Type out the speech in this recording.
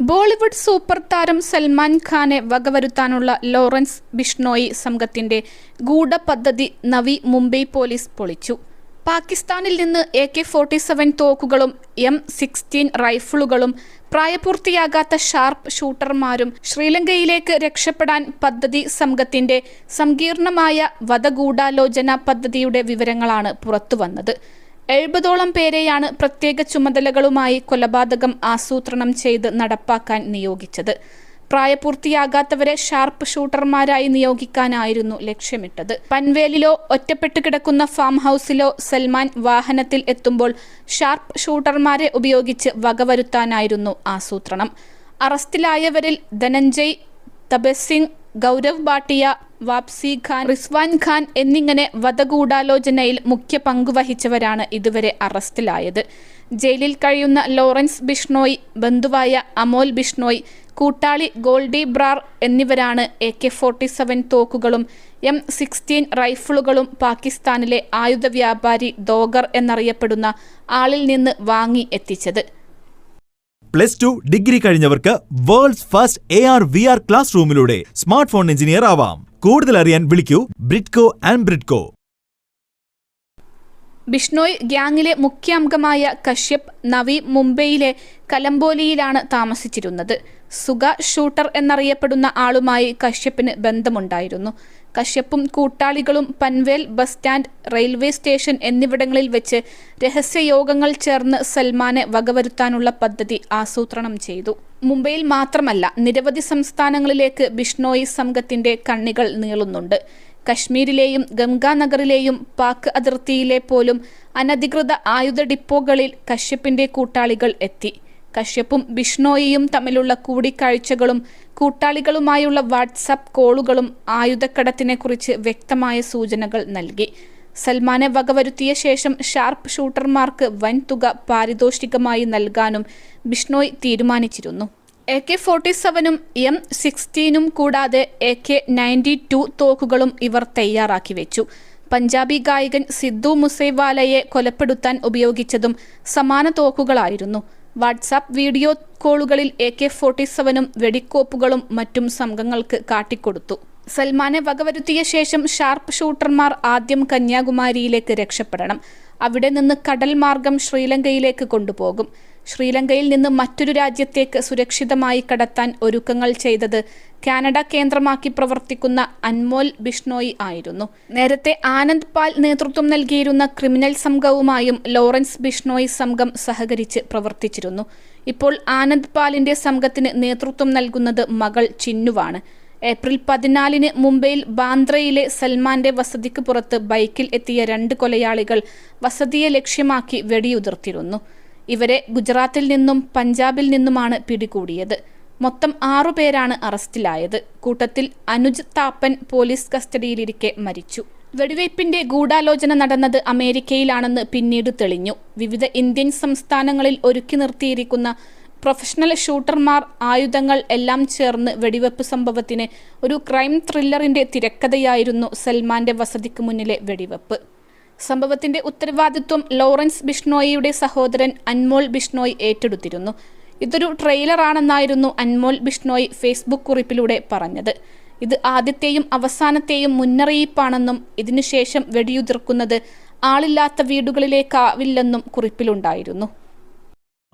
Bollywood super താരം സൽമാൻ ഖാനെ വകവരുത്താനുള്ള Lawrence Bishnoi സംഘത്തിന്റെ ഗൂഢപദ്ധതി നവി മുംബൈ പോലീസ് പൊളിച്ചു. പാകിസ്ഥാനിൽ നിന്ന് എ കെ ഫോർട്ടി സെവൻ തോക്കുകളും എം സിക്സ്റ്റീൻ റൈഫിളുകളും പ്രായപൂർത്തിയാകാത്ത ഷാർപ്പ് ഷൂട്ടർമാരും ശ്രീലങ്കയിലേക്ക് രക്ഷപ്പെടാൻ പദ്ധതി സംഘത്തിന്റെ സങ്കീർണമായ വധഗൂഢാലോചന പദ്ധതിയുടെ വിവരങ്ങളാണ് പുറത്തുവന്നത്. എഴുപതോളം പേരെയാണ് പ്രത്യേക ചുമതലകളുമായി കൊലപാതകം ആസൂത്രണം ചെയ്ത് നടപ്പാക്കാൻ നിയോഗിച്ചത്. പ്രായപൂർത്തിയാകാത്തവരെ ഷാർപ്പ് ഷൂട്ടർമാരായി നിയോഗിക്കാനായിരുന്നു ലക്ഷ്യമിട്ടത്. പൻവേലിലോ ഒറ്റപ്പെട്ട് കിടക്കുന്ന ഫാം ഹൗസിലോ സൽമാൻ വാഹനത്തിൽ എത്തുമ്പോൾ ഷാർപ്പ് ഷൂട്ടർമാരെ ഉപയോഗിച്ച് വകവരുത്താനായിരുന്നു ആസൂത്രണം. അറസ്റ്റിലായവരിൽ ധനഞ്ജയ് തബസിംഗ് ഗൗരവ് ഭാട്ടിയ വാപ്സി ഖാൻ റിസ്വാൻ ഖാൻ എന്നിങ്ങനെ വധഗൂഢാലോചനയിൽ മുഖ്യ പങ്കുവഹിച്ചവരാണ് ഇതുവരെ അറസ്റ്റിലായത്. ജയിലിൽ കഴിയുന്ന ലോറൻസ് ബിഷ്ണോയ് ബന്ധുവായ അമോൽ ബിഷ്ണോയ് കൂട്ടാളി ഗോൾഡി ബ്രാർ എന്നിവരാണ് എ കെ ഫോർട്ടി സെവൻ തോക്കുകളും എം സിക്സ്റ്റീൻ റൈഫിളുകളും പാകിസ്ഥാനിലെ ആയുധ വ്യാപാരി ദോഗർ എന്നറിയപ്പെടുന്ന ആളിൽ നിന്ന് വാങ്ങി എത്തിച്ചത്. Plus two degree കഴിഞ്ഞവർക്ക് world's first A R V R class റൂമിലൂടെ smart phone engineer ആവാം. കൂടുതൽ അറിയാൻ വിളിക്കൂ. ബ്രിഡ്കോ ആൻഡ് ബ്രിഡ്കോ ബിഷ്ണോയ് ഗ്യാങ്ങിലെ മുഖ്യാംഗമായ കശ്യപ് നവി മുംബൈയിലെ കലംബോലിയിലാണ് താമസിച്ചിരുന്നത്. സുഗ ഷൂട്ടർ എന്നറിയപ്പെടുന്ന ആളുമായി കശ്യപ്പിന് ബന്ധമുണ്ടായിരുന്നു. കശ്യപ്പും കൂട്ടാളികളും Panvel bus stand railway station എന്നിവിടങ്ങളിൽ വെച്ച് രഹസ്യയോഗങ്ങൾ ചേർന്ന് സൽമാനെ വകവരുത്താനുള്ള പദ്ധതി ആസൂത്രണം ചെയ്തു. മുംബൈയിൽ മാത്രമല്ല നിരവധി സംസ്ഥാനങ്ങളിലേക്ക് ബിഷ്ണോയി സംഘത്തിന്റെ കണ്ണികൾ നീളുന്നുണ്ട്. കശ്മീരിലെയും ഗംഗാനഗറിലെയും പാക് അതിർത്തിയിലെ പോലും അനധികൃത ആയുധ ഡിപ്പോകളിൽ കശ്യപ്പിന്റെ കൂട്ടാളികൾ എത്തി. കശ്യപ്പും ബിഷ്ണോയിയും തമ്മിലുള്ള കൂടിക്കാഴ്ചകളും കൂട്ടാളികളുമായുള്ള വാട്സപ്പ് കോളുകളും ആയുധക്കടത്തിനെക്കുറിച്ച് വ്യക്തമായ സൂചനകൾ നൽകി. സൽമാനെ വകവരുത്തിയ ശേഷം ഷാർപ്പ് ഷൂട്ടർമാർക്ക് വൻതുക പാരിതോഷികമായി നൽകാനും ബിഷ്ണോയ് തീരുമാനിച്ചിരുന്നു. എ കെ ഫോർട്ടി സെവനും എം സിക്സ്റ്റീനും കൂടാതെ എ കെ നയന്റി ടു തോക്കുകളും ഇവർ തയ്യാറാക്കി വെച്ചു. പഞ്ചാബി ഗായകൻ സിദ്ദു മുസൈവാലയെ കൊലപ്പെടുത്താൻ ഉപയോഗിച്ചതും സമാന തോക്കുകളായിരുന്നു. വാട്സാപ്പ് വീഡിയോ കോളുകളിൽ എ കെ ഫോർട്ടി സെവനും വെടിക്കോപ്പുകളും മറ്റും സംഘങ്ങൾക്ക് കാട്ടിക്കൊടുത്തു. സൽമാനെ വകവരുത്തിയ ശേഷം ഷാർപ്പ് ഷൂട്ടർമാർ ആദ്യം കന്യാകുമാരിയിലേക്ക് രക്ഷപ്പെടണം. അവിടെ നിന്ന് കടൽ മാർഗം ശ്രീലങ്കയിലേക്ക് കൊണ്ടുപോകും. ശ്രീലങ്കയിൽ നിന്ന് മറ്റൊരു രാജ്യത്തേക്ക് സുരക്ഷിതമായി കടത്താൻ ഒരുക്കങ്ങൾ ചെയ്തത് കാനഡ കേന്ദ്രമാക്കി പ്രവർത്തിക്കുന്ന അൻമോൽ ബിഷ്ണോയി ആയിരുന്നു. നേരത്തെ ആനന്ദ് പാൽ നേതൃത്വം നൽകിയിരുന്ന ക്രിമിനൽ സംഘവുമായും ലോറൻസ് ബിഷ്ണോയി സംഘം സഹകരിച്ച് പ്രവർത്തിച്ചിരുന്നു. ഇപ്പോൾ ആനന്ദ് പാലിന്റെ സംഘത്തിന് നേതൃത്വം നൽകുന്നത് മകൾ ചിന്നുവാണ്. ഏപ്രിൽ പതിനാലിന് മുംബൈയിൽ ബാന്ദ്രയിലെ സൽമാന്റെ വസതിക്ക് പുറത്ത് ബൈക്കിൽ എത്തിയ രണ്ട് കൊലയാളികൾ വസതിയെ ലക്ഷ്യമാക്കി വെടിയുതിർത്തിരുന്നു. ഇവരെ ഗുജറാത്തിൽ നിന്നും പഞ്ചാബിൽ നിന്നുമാണ് പിടികൂടിയത്. മൊത്തം ആറുപേരാണ് അറസ്റ്റിലായത്. കൂട്ടത്തിൽ അനുജ് താപ്പൻ പോലീസ് കസ്റ്റഡിയിലിരിക്കെ മരിച്ചു. വെടിവയ്പിന്റെ ഗൂഢാലോചന നടന്നത് അമേരിക്കയിലാണെന്ന് പിന്നീട് തെളിഞ്ഞു. വിവിധ ഇന്ത്യൻ സംസ്ഥാനങ്ങളിൽ ഒരുക്കി നിർത്തിയിരിക്കുന്ന പ്രൊഫഷണൽ ഷൂട്ടർമാർ ആയുധങ്ങൾ എല്ലാം ചേർന്ന് വെടിവെപ്പ് സംഭവത്തിന് ഒരു ക്രൈം ത്രില്ലറിന്റെ തിരക്കഥയായിരുന്നു സൽമാന്റെ വസതിക്ക് മുന്നിലെ വെടിവെപ്പ് സംഭവത്തിന്റെ ഉത്തരവാദിത്വം ലോറൻസ് ബിഷ്ണോയിയുടെ സഹോദരൻ അൻമോൾ ബിഷ്ണോയ് ഏറ്റെടുത്തിരുന്നു. ഇതൊരു ട്രെയിലറാണെന്നായിരുന്നു അൻമോൾ ബിഷ്ണോയ് ഫേസ്ബുക്ക് കുറിപ്പിലൂടെ പറഞ്ഞത്. ഇത് ആദ്യത്തെയും അവസാനത്തെയും മുന്നറിയിപ്പാണെന്നും ഇതിനുശേഷം വെടിയുതിർക്കുന്നത് ആളില്ലാത്ത വീടുകളിലേക്കാവില്ലെന്നും കുറിപ്പിലുണ്ടായിരുന്നു.